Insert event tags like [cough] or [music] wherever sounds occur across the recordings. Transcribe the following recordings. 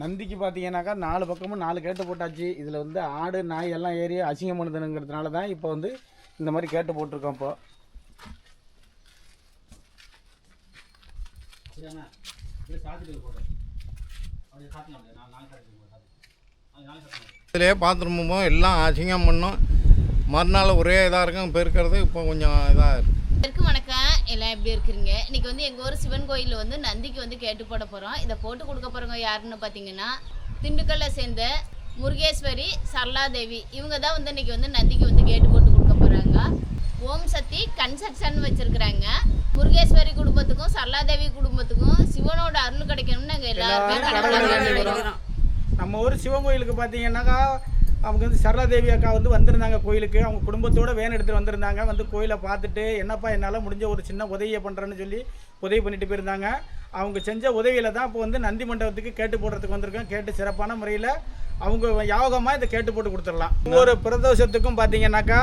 நந்திக்கு பார்த்தீங்கன்னாக்கா நாலு பக்கமும் நாலு கேட்டு போட்டாச்சு. இதில் வந்து ஆடு நாய் எல்லாம் ஏறி அசிங்கம் பண்ணுதுங்கிறதுனால தான் இப்போ வந்து இந்த மாதிரி கேட்டு போட்டிருக்கோம் இப்போ. இதிலே பாத்ரூமும் எல்லாம் அசிங்கம் பண்ணும். மறுநாள் ஒரே இதாக இருக்கும். பெருக்கிறது இப்போ கொஞ்சம் இதாக இருக்குது எல்லாருக்கும் வணக்கம். எல்லாம் எப்படி இருக்கிறீங்க? இன்னைக்கு வந்து எங்கள் ஊர் சிவன் கோயிலில் வந்து நந்திக்கு வந்து கேட்டு போட போகிறோம் இதை போட்டு கொடுக்க போகிறவங்க யாருன்னு பார்த்தீங்கன்னா திண்டுக்கல்ல சேர்ந்த முருகேஸ்வரி சரளாதேவி. இவங்க தான் வந்து இன்னைக்கு வந்து நந்திக்கு வந்து கேட்டு போட்டு கொடுக்க போகிறாங்க ஓம் சக்தி கன்ஸ்ட்ரக்ஷன் வச்சிருக்கிறாங்க. முருகேஸ்வரி குடும்பத்துக்கும் சரளாதேவி குடும்பத்துக்கும் சிவனோட அருள் கிடைக்கணும்னு நாங்கள் எல்லாருமே நம்ம ஊர் சிவன் கோயிலுக்கு பார்த்தீங்கன்னாக்கா அவங்க வந்து சரளாதேவி அக்கா வந்து வந்திருந்தாங்க கோயிலுக்கு. அவங்க குடும்பத்தோடு வேன் எடுத்துகிட்டு வந்திருந்தாங்க. வந்து கோயிலை பார்த்துட்டு என்னப்பா என்னால் முடிஞ்ச ஒரு சின்ன உதவியை பண்ணுறேன்னு சொல்லி உதவி பண்ணிட்டு போயிருந்தாங்க. அவங்க செஞ்ச உதவியில் தான் இப்போ வந்து நந்தி மண்டபத்துக்கு கேட்டு போடுறதுக்கு வந்திருக்கோம். கேட்டு சிறப்பான முறையில் அவங்க யாவகமாக இதை கேட்டு போட்டு கொடுத்துடலாம். ஒவ்வொரு பிரதோஷத்துக்கும் பார்த்தீங்கன்னாக்கா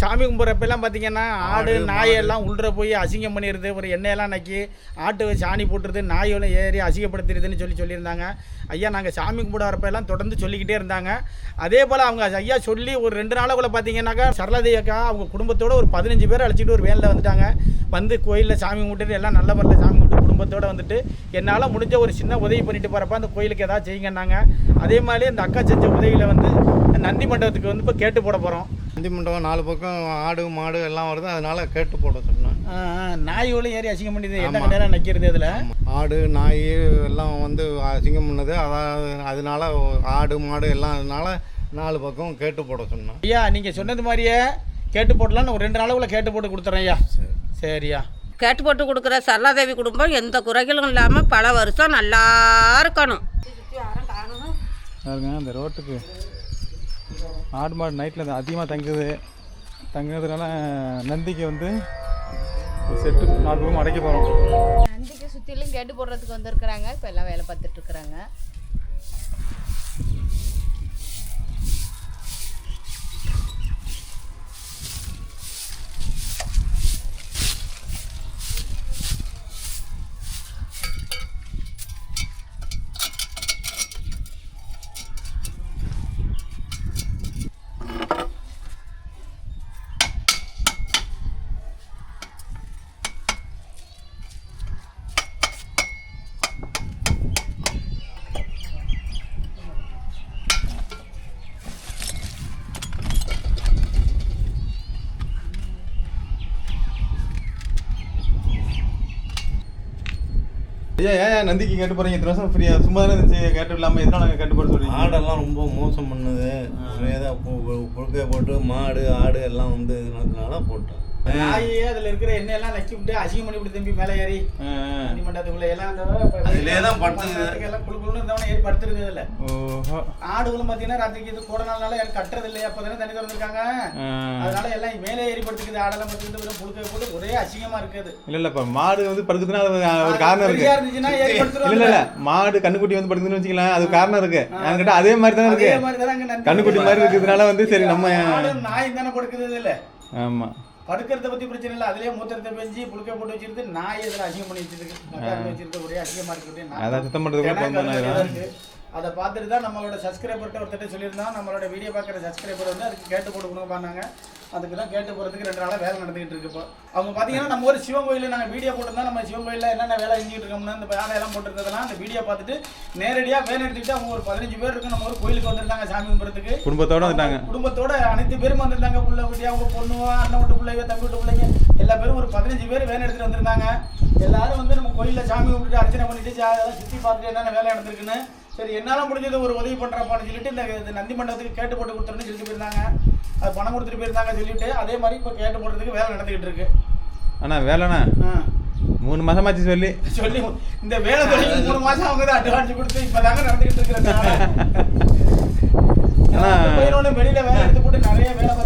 சாமி கும்பிட்றப்பெல்லாம் பார்த்தீங்கன்னா ஆடு நாயெல்லாம் உள்ள போய் அசிங்கம் பண்ணிடுது. ஒரு எண்ணெயெல்லாம் நக்கி ஆட்டு சாணி போட்டுருது நாயெல்லாம் ஏறி அசிங்கப்படுத்திடுதுன்னு சொல்லி சொல்லியிருந்தாங்க. ஐயா நாங்கள் சாமி கும்பிட வரப்பெல்லாம் தொடர்ந்து சொல்லிக்கிட்டே இருந்தாங்க. அதே போல் அவங்க ஐயா சொல்லி ஒரு ரெண்டு நாளுக்குள்ள பார்த்தீங்கன்னாக்கா சரளாதேவி அக்கா அவங்க குடும்பத்தோட ஒரு பதினஞ்சு பேர் அழைச்சிட்டு ஒரு வேனில் வந்துட்டாங்க. வந்து கோயிலில் சாமி கும்பிட்டு எல்லாம் நல்ல முறையில் சாமி கும்பிட்டு குடும்பத்தோட வந்துட்டு என்னால் முடிஞ்ச ஒரு சின்ன உதவி பண்ணிட்டு போகிறப்ப அந்த கோயிலுக்கு ஏதாவது செய்யுங்கன்னாங்க. அதே மாதிரி அந்த அக்கா செஞ்ச உதவியில் வந்து நந்தி மண்டபத்துக்கு வந்து இப்போ கேட்டு போட போகிறோம் நந்தி மண்டபம் நாலு பக்கம் ஆடு மாடு எல்லாம் வருது அதனால கேட்டு போட சொன்னேன். நாய்களும் ஏறி அசிங்கம் பண்ணிது. என்ன நேரம் நிற்கிறது இதில் ஆடு நாய் எல்லாம் வந்து அசிங்கம் பண்ணது. அதாவது அதனால ஆடு மாடு எல்லாம் அதனால நாலு பக்கம் கேட்டு போட சொன்னேன். ஐயா நீங்கள் சொன்னது மாதிரியே கேட்டு போடலான்னு ஒரு ரெண்டு நாளுக்குள்ள கேட்டு போட்டு கொடுத்துறேன் ஐயா. சரியா? கேட்டு போட்டு கொடுக்குற சரளாதேவி குடும்பம் எந்த குறைகளும் இல்லாமல் பல வருஷம் நல்லா இருக்கணும். பாருங்க அந்த ரோட்டுக்கு ஆடு மாடு நைட்டில் அதிகமாக தங்குது. தங்குறதுனால நந்திக்கு வந்து செட்டு நாலு அடைக்க போகிறோம் நந்திக்கு சுற்றிலும் கேட்டு போடுறதுக்கு வந்திருக்கிறாங்க. இப்போ எல்லாம் வேலை பார்த்துட்டு ஏன் ஏன் நந்திக்கு கேட்டு போகிறீங்க இத்தனை வருஷம் ஃப்ரீயாக சும்மா தானே இருந்துச்சு கேட்டு இல்லாமல் எதனால் நாங்கள் கேட்டு போட சொல்றீங்க? ஆடெல்லாம் ரொம்ப மோசம் பண்ணுது. புழுக்கையை போட்டு மாடு ஆடு எல்லாம் வந்து இதனால போட்டோம் நாய் அதில் இருக்கிற எண்ணெயெல்லாம் நக்கி விட்டு அசிங்கம் பண்ணி விட்டு தம்பி மேலே ஏறி. நந்தி மண்டபத்துக்குள்ள எல்லாம் அந்த அதிலே தான் படுத்துக்குது. எல்லாம் குழு குழுன்னு இருந்தவன ஏறி படுத்துருது அதில். ஓஹோ. ஆடுகளும் பார்த்தீங்கன்னா ராத்திரிக்கு இது கூட நாள்னால யாரும் கட்டுறது இல்லையா? அப்போ தானே தண்ணி திறந்துருக்காங்க. அதனால எல்லாம் மேலே ஏறி படுத்துக்குது. ஆடெல்லாம் படுத்துக்கிட்டு புழுக்கை போட்டு ஒரே அசிங்கமா இருக்குது. இல்லை இல்லை இப்போ மாடு வந்து படுக்குதுன்னா அது ஒரு காரணம் இருக்கு. இல்லை இல்லை இல்லை. மாடு கண்ணுக்குட்டி வந்து படுக்குதுன்னு வச்சுக்கலாம் அது காரணம் இருக்கு. என்கிட்ட அதே மாதிரி தானே இருக்கு. கண்ணுக்குட்டி மாதிரி இருக்கிறதுனால வந்து சரி நம்ம நாய் தானே படுக்குது இல்ல ஆமாம் படுக்கிறத பத்தி பிரச்சனை இல்லை. அதுலயே மூத்திரத்தை பெஞ்சு புழுக்கை போட்டு வச்சிருந்து நாய் இதுல அசிங்கம் பண்ணி வச்சிருக்கு வச்சிருக்கு ஒரே அசிங்கமா இருக்கு. அதான் அதை பார்த்துட்டு தான் நம்மளோட சப்ஸ்கிரைபர்கிட்ட ஒருத்தர் சொல்லியிருந்தோம் நம்மளோட வீடியோ பார்க்குற சப்ஸ்கிரைபர் வந்து அதுக்கு கேட்டு போட்டு கொடுங்க பண்ணாங்க அதுக்கு தான் கேட்டு போகிறதுக்கு ரெண்டு நாளாக வேலை நடந்துகிட்டு இருக்கு இப்போ. அவங்க பார்த்தீங்கன்னா நம்ம ஒரு சிவன் கோயிலில் நாங்கள் வீடியோ போட்டிருந்தா நம்ம சிவன் கோயிலில் என்னென்ன வேலை செஞ்சுட்டு இருக்கோம்னு இந்த வேலையெல்லாம் போட்டுருந்ததெல்லாம் அந்த வீடியோ பார்த்துட்டு நேரடியாக வேலை எடுத்துக்கிட்டு அவங்க ஒரு பதினஞ்சு பேர் இருக்கு நம்ம ஒரு கோயிலுக்கு வந்திருந்தாங்க சாமி கும்பிட்றதுக்கு. குடும்பத்தோட வந்துட்டாங்க குடும்பத்தோட அனைத்து பேரும் வந்திருந்தாங்க. புள்ள குட்டி அவங்க பொண்ணு அண்ணன் வீட்டு பிள்ளைங்க தம்பி வீட்டு பிள்ளைங்க. எல்லா பேரும் ஒரு பதினஞ்சு பேர் வேன் எடுத்துட்டு வந்திருந்தாங்க. எல்லாரும் வந்து நம்ம கோயில்ல சாமி கும்பிட்டு அர்ச்சனை பண்ணிட்டு அதெல்லாம் சுத்தி பார்த்துட்டு என்னென்ன வேலை நடந்திருக்குன்னு சரி என்னால முடிஞ்சது ஒரு உதவி பண்றப்பான்னு சொல்லிட்டு இந்த நந்தி மண்டபத்துக்கு கேட்டு போட்டு கொடுத்துருன்னு சொல்லிட்டு போயிருந்தாங்க. அது பணம் கொடுத்துட்டு போயிருந்தாங்க சொல்லிட்டு அதே மாதிரி இப்போ கேட்டு போடுறதுக்கு வேலை நடந்துகிட்டு இருக்கு. அண்ணா வேலைண்ணா. மூணு மாசமாச்சு சொல்லி. சொல்லி இந்த வேலை மூணு மாசம் அவங்க தான் அட்வான்ஸ் கொடுத்து இப்பதாங்க நடந்துகிட்டு ஆனா- இருக்கிறாங்க [laughs] வேலை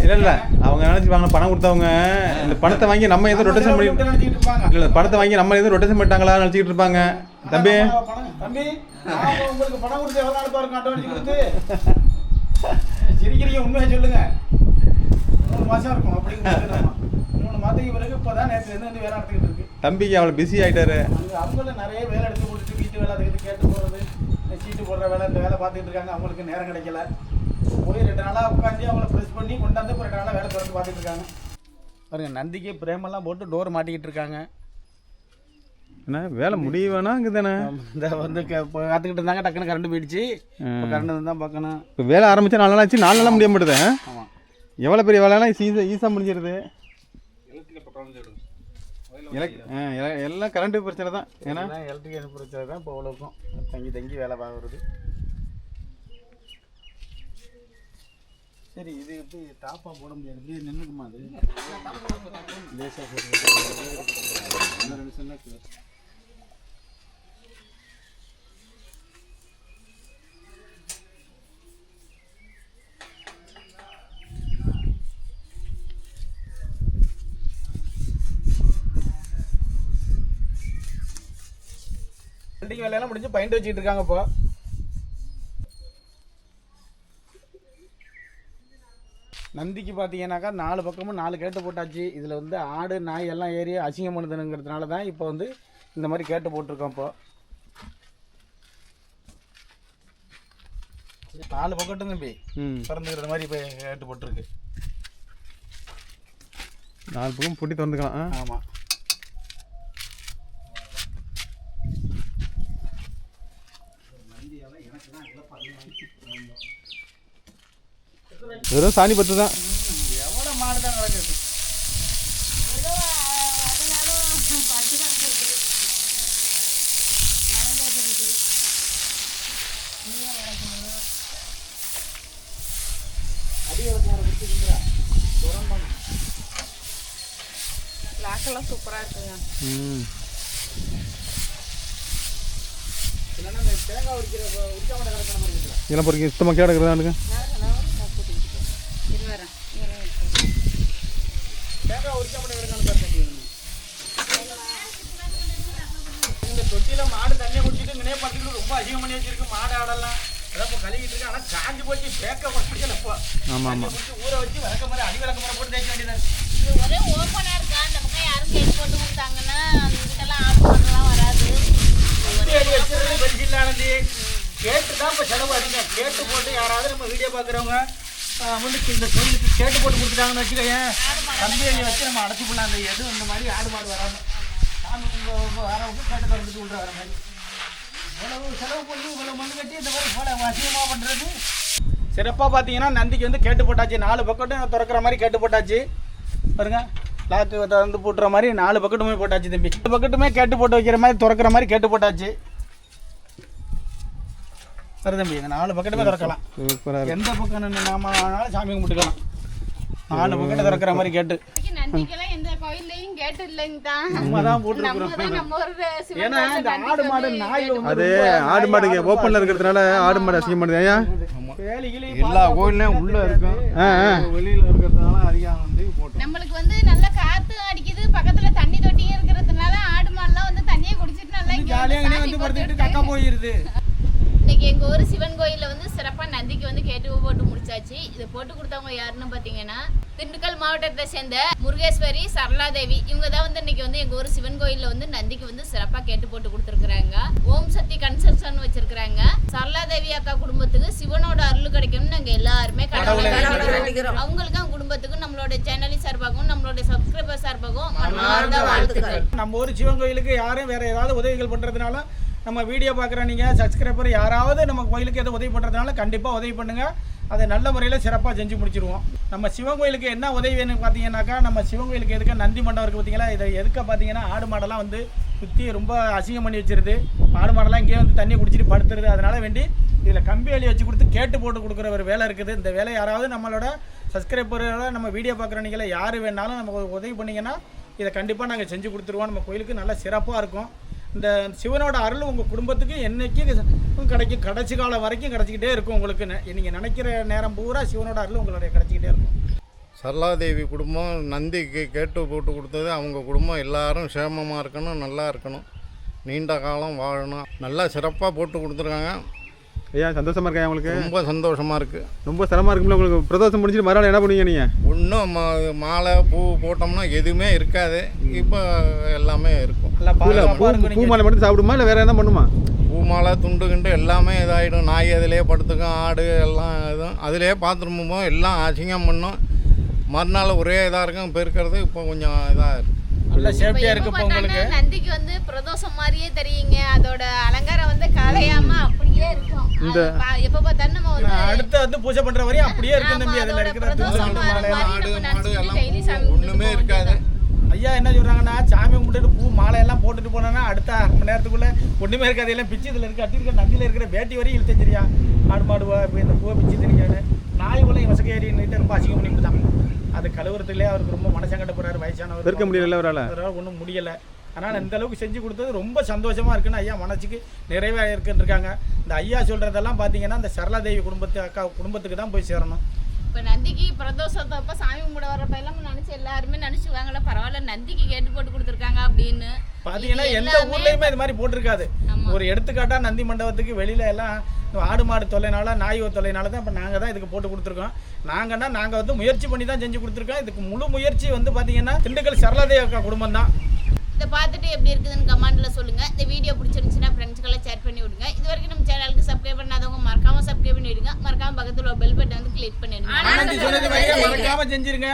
இல்ல இல்ல. அவங்க நினைச்சுப்பாங்க பணம் கொடுத்தவங்க இந்த பணத்தை வாங்கி நம்ம எதுவும் ரொட்டேஷன் பண்ணி. இல்ல இல்ல, பணத்தை வாங்கி நம்ம எதுவும் ரொட்டேஷன் பண்ணிட்டாங்களா நினைச்சிட்டு இருப்பாங்க. தம்பி. தம்பி உங்களுக்கு பணம் கொடுத்து எவ்வளவு நாள் பாருங்க அட்வான்ஸ் கொடுத்து. சிரிக்கிறீங்க உண்மையை சொல்லுங்க. மூணு மாசம் இருக்கும் அப்படி மூணு மாதத்துக்கு பிறகு இப்பதான் நேற்று இருந்து வந்து வேலை நடத்திக்கிட்டு இருக்கு. தம்பிக்கு அவ்வளோ பிஸி ஆயிட்டாரு. அங்க அவங்கள நிறைய வேலை எடுத்து கொடுத்து வீட்டு வேலை அதுக்கு கேட்டு போறது சீட்டு போடுற வேலை இந்த வேலை பார்த்துட்டு இருக்காங்க. அவங்களுக்கு நேரம் கிடைக்கல. போய் ரெண்டு நாளாக உட்காந்து அவங்கள ப்ரெஸ் பண்ணி கொண்டாந்து இப்போ ரெண்டு நாளாக வேலை திறந்து பார்த்துட்டு இருக்காங்க. பாருங்க நந்திக்கு பிரேமெல்லாம் போட்டு டோர் மாட்டிக்கிட்டு இருக்காங்க. என்ன வேலை முடியவேனா இங்கே தானே இந்த வந்து காத்துக்கிட்டு இருந்தாங்க டக்குன்னு கரண்ட் போயிடுச்சு. இப்போ கரண்ட் தான் பார்க்கணும். இப்போ வேலை ஆரம்பிச்சா நாலு நாள் ஆச்சு நாலு நாளாக முடிய மாட்டேது. ஆமாம் எவ்வளோ பெரிய வேலைலாம் ஈஸியாக ஈஸியாக முடிஞ்சிருது. எல்லாம் கரண்ட்டு பிரச்சனை தான். ஏன்னா? ஏன்னா எலக்ட்ரிக் பிரச்சனை தான் இப்போ அவ்வளோக்கும் தங்கி தங்கி வேலை பார்க்குறது. சரி இது எப்படி டாப்பாக போட முடியாது? இப்படியே நின்றுக்குமா அது? லேசாக போட்டு நிமிஷம் தான் பில்டிங் வேலையெல்லாம் முடிஞ்சு பைண்ட் வச்சுட்டு இருக்காங்க இப்போ. நந்திக்கு பார்த்தீங்கன்னாக்கா நாலு பக்கமும் நாலு கேட்டு போட்டாச்சு. இதில் வந்து ஆடு நாய் எல்லாம் ஏறி அசிங்கம் பண்ணுதுங்கிறதுனால தான் இப்போ வந்து இந்த மாதிரி கேட்டு போட்டிருக்கோம் இப்போ. நாலு பக்கட்டும் தம்பி. ம். திறந்துக்கிற மாதிரி இப்போ கேட்டு போட்டிருக்கு. நாலு பக்கம் பொட்டி திறந்துக்கலாம். ஆ ஆமாம் வெறும் சாணி பத்து தான். எவ்வளோ மாடு தான் கிடக்குது? லாக்கெல்லாம் சூப்பராக இருக்குங்க. ம். இதெல்லாம் பொறுக்கி சுத்தமாக கேட இந்த தொட்டியில மாடு தண்ணியை குடிச்சிட்டு இங்கனே பார்த்துக்கிட்டு ரொம்ப அதிகம் பண்ணி வச்சிருக்கு மாடு ஆடெல்லாம். இப்போ கழுவிட்டு இருக்கு ஆனால் காஞ்சி போச்சு பேக்க முடியல இப்போ. ஆமாம் தண்ணி ஆமாம் ஊற வச்சு விளக்க மாதிரி அடி விளக்க மாதிரி போட்டு தேய்க்க வேண்டியதா இருக்கு. இது ஒரே ஓப்பனாக இருக்கா? அந்த பக்கம் யாரும் கேட்டு போட்டு கொடுத்தாங்கன்னா அந்த இதுக்கெல்லாம் ஆடு மாடெல்லாம் வராது. குட்டி அடி வச்சிருந்தது பெருசு இல்லை ஆனந்தி கேட்டு தான் இப்போ செலவு அதிகம். கேட்டு போட்டு யாராவது நம்ம வீடியோ பார்க்குறவங்க வந்து இந்த கோயிலுக்கு கேட்டு போட்டு கொடுத்துட்டாங்கன்னு வச்சுக்கோயேன் கம்பி வச்சு நம்ம அடைச்சி போடலாம் அந்த எது இந்த மாதிரி ஆடு மாடு வராமல் சாமி வரவங்க கேட்டு திறந்துட்டு விட்ற வர மாதிரி. இவ்வளவு செலவு பண்ணி இவ்வளவு மண்ணு கட்டி இந்த மாதிரி போல வசியமாக பண்ணுறது சிறப்பாக பார்த்தீங்கன்னா நந்திக்கு வந்து கேட்டு போட்டாச்சு. நாலு பக்கட்டும் திறக்கிற மாதிரி கேட்டு போட்டாச்சு. பாருங்க லாக்கு திறந்து போட்டுற மாதிரி நாலு பக்கெட்டுமே போட்டாச்சு தம்பி. நாலு பக்கெட்டுமே கேட்டு போட்டு வைக்கிற மாதிரி திறக்கிற மாதிரி கேட்டு போட்டாச்சு. சரி தம்பி இந்த நாலு பக்கெட்டுமே திறக்கலாம். சூப்பராக எந்த பக்கம் நாம வேணாலும் சாமி கும்பிட்டுக்கலாம். நாலு பக்கெட்டு திறக்கிற மாதிரி கேட்டு. அது ஆடு மாடுங்க ஓப்பனில் இருக்கிறதுனால ஆடு மாடு அசிங்கம் பண்ணுது. கிளி எல்லா உள்ளே இருக்கும். வெளியில் இருக்கிறதுனால அதிகம் வந்து போட்டோம். நம்மளுக்கு வந்து நல்ல காத்து அடிக்குது. பக்கத்துல தண்ணி தொட்டியும் இருக்கிறதுனால ஆடு மாடுலாம் வந்து தண்ணியை குடிச்சிட்டு நல்லா வந்து ஜாலியாக போட்டுட்டு கக்கா போயிருது. இன்னைக்கு எங்க ஊர் சிவன் கோயில்ல வந்து சிறப்பா நந்திக்கு வந்து கேட்டு போட்டு முடிச்சாச்சு. இதை போட்டு கொடுத்தவங்க யாருன்னு பாத்தீங்கன்னா திண்டுக்கல் மாவட்டத்தை சேர்ந்த முருகேஸ்வரி சரளாதேவி. இவங்க தான் வந்து இன்னைக்கு வந்து எங்க ஊர் சிவன் கோயில்ல வந்து நந்திக்கு வந்து சிறப்பா கேட்டு போட்டு கொடுத்துருக்காங்க ஓம் சக்தி கன்சல்டன் வச்சிருக்காங்க சரளாதேவி அக்கா குடும்பத்துக்கு சிவனோட அருள் கிடைக்கும்னு நாங்க எல்லாருமே. அவங்களுக்கும் அவங்க குடும்பத்துக்கும் நம்மளோட சேனலின் சார்பாகவும் நம்மளோட சப்ஸ்கிரைபர் சார்பாகவும் மனமார்ந்த வாழ்த்துக்கள். நம்ம ஊர் சிவன் கோயிலுக்கு யாரும் வேற ஏதாவது உதவிகள் பண்ணுறதுனால நம்ம வீடியோ பார்க்குற நீங்கள் சப்ஸ்கிரைபர் யாராவது நம்ம கோயிலுக்கு எதுவும் உதவி பண்ணுறதுனால கண்டிப்பாக உதவி பண்ணுங்கள் அதை நல்ல முறையில் சிறப்பாக செஞ்சு முடிச்சிருவோம். நம்ம சிவன் கோயிலுக்கு என்ன உதவி வேணும் பார்த்தீங்கன்னாக்கா நம்ம சிவன் கோயிலுக்கு எதுக்க நந்தி மண்டபம் இருக்குது பார்த்தீங்களா? இதை எதுக்க பார்த்தீங்கன்னா ஆடு மாடெல்லாம் வந்து சுற்றி ரொம்ப அசிங்கம் பண்ணி வச்சிருது. ஆடு மாடெல்லாம் இங்கேயே வந்து தண்ணி குடிச்சிட்டு படுத்துருது. அதனால வேண்டி இதில் கம்பி வேலி வச்சு கொடுத்து கேட்டு போட்டு கொடுக்குற ஒரு வேலை இருக்குது. இந்த வேலை யாராவது நம்மளோட சப்ஸ்கிரைபரோட நம்ம வீடியோ பார்க்குற யார் வேணாலும் நமக்கு உதவி பண்ணிங்கன்னா இதை கண்டிப்பாக நாங்கள் செஞ்சு கொடுத்துருவோம். நம்ம கோயிலுக்கு நல்லா சிறப்பாக இருக்கும். இந்த சிவனோட அருள் உங்கள் குடும்பத்துக்கு என்றைக்கும் கிடைக்கும் கடைசி காலம் வரைக்கும் கிடச்சிக்கிட்டே இருக்கும் உங்களுக்கு நீங்கள் நினைக்கிற நேரம் பூரா சிவனோட அருள் உங்களுடைய கிடச்சிக்கிட்டே இருக்கும். சரளாதேவி குடும்பம் நந்திக்கு கேட்டு போட்டு கொடுத்தது அவங்க குடும்பம் எல்லாரும் சேமமாக இருக்கணும் நல்லா இருக்கணும். நீண்ட காலம் வாழணும். நல்லா சிறப்பாக போட்டு கொடுத்துருக்காங்க. ஐயா சந்தோஷமா இருக்கா உங்களுக்கு? ரொம்ப சந்தோஷமாக இருக்குது ரொம்ப சிரமமாக இருக்கும்ல உங்களுக்கு? பிரதோஷம் முடிஞ்சிட்டு மறுநாள் என்ன பண்ணுவீங்க நீங்கள் இன்னும் மாலை பூ போட்டோம்னா எதுவுமே இருக்காது. இப்போ எல்லாமே இருக்கும். நல்லா பூ இருக்கும் பூ மாலை மட்டும் சாப்பிடுமா? இல்லை வேறு என்ன பண்ணுமா? பூமாலை துண்டு கிண்டு எல்லாமே இதாகிடும் நாய் அதிலே படுத்துக்கும் ஆடு எல்லாம் இதுவும். அதிலே போகும் எல்லாம் அசிங்கம் பண்ணும். மறுநாள் ஒரே இதாக இருக்கும் பெருக்கிறது இப்போ கொஞ்சம் இதாக இருக்குது நல்ல எப்ப இருக்கு உங்களுக்கு. நந்திக்கு வந்து பிரதோஷம் மாதிரியே தெரியுங்க. அதோட அலங்காரம் வந்து கலையாம அப்படியே இருக்கும். பா- எப்ப பார்த்தாலும் நம்ம வந்து அடுத்து வந்து பூஜை பண்ற வரையும் அப்படியே இருக்கும் தம்பி. அதில் இருக்கிற மாலையெல்லாம். ஒண்ணுமே இருக்காது. ஐயா என்ன சொல்றாங்கன்னா சாமி கும்பிட்டுட்டு பூ மாலை எல்லாம் போட்டுட்டு போனோன்னா அடுத்த அரை மணி நேரத்துக்குள்ள ஒண்ணுமே இருக்காது. எல்லாம் பிச்சு இதில் இருக்க. அட்டி இருக்க நந்தியில் இருக்கிற வேட்டி வரையும் இழுத்து தெரியா ஆடு மாடுவா இந்த பூவை பிச்சு தெரியாது நாய் உள்ள வசக்க ஏறி ரொம்ப அசிங்கம் பண்ணிட்டு தான் அது கழுவுறதுலேயே அவருக்கு ரொம்ப மனசங்கட்ட போறாரு வயசானவர். பெருக்க முடியல அவரால்? ஒன்றும் முடியலை. அதனால் இந்த அளவுக்கு செஞ்சு கொடுத்தது ரொம்ப சந்தோஷமா இருக்குன்னு ஐயா மனசுக்கு நிறைவாக இருக்குன்னு இருக்காங்க இந்த ஐயா சொல்றதெல்லாம் பார்த்தீங்கன்னா இந்த சரளாதேவி குடும்பத்து அக்கா குடும்பத்துக்கு தான் போய் சேரணும். இப்ப நந்திக்கு பிரதோஷத்தை அப்ப சாமி கும்பிட வரப்ப எல்லாம் நினைச்சு எல்லாருமே நினைச்சுவாங்கல்ல பரவாயில்ல நந்திக்கு கேட்டு போட்டு கொடுத்துருக்காங்க அப்படின்னு. பார்த்தீங்கன்னா எந்த ஊர்லேயுமே இது மாதிரி போட்டிருக்காது. ஒரு எடுத்துக்காட்டா நந்தி மண்டபத்துக்கு வெளியில எல்லாம் ஆடு மாடு தொல்லைனால நாய் தொல்லைனால தான் இப்போ நாங்கள் தான் இதுக்கு போட்டு கொடுத்துருக்கோம். நாங்கன்னா நாங்கள் வந்து முயற்சி பண்ணி தான் செஞ்சு கொடுத்துருக்கோம். இதுக்கு முழு முயற்சி வந்து பார்த்தீங்கன்னா திண்டுக்கல் சரளாதேவி குடும்பம் தான். இதை பார்த்துட்டு எப்படி இருக்குதுன்னு கமெண்ட்ல சொல்லுங்க. இந்த வீடியோ பிடிச்சிருந்துச்சுன்னா ஃப்ரெண்ட்ஸ்க்கெல்லாம் ஷேர் பண்ணி விடுங்க. இது வரைக்கும் நம்ம சேனலுக்கு சப்ஸ்கிரைப் பண்ணாதவங்க மறக்காம சப்ஸ்கிரைப் பண்ணி விடுங்க மறக்காம பக்கத்துல பெல் பட்டன் வந்து கிளிக் பண்ணிடுங்க. ஆனந்தி சொன்னது மாதிரியே மறக்காம செஞ்சிருங்க.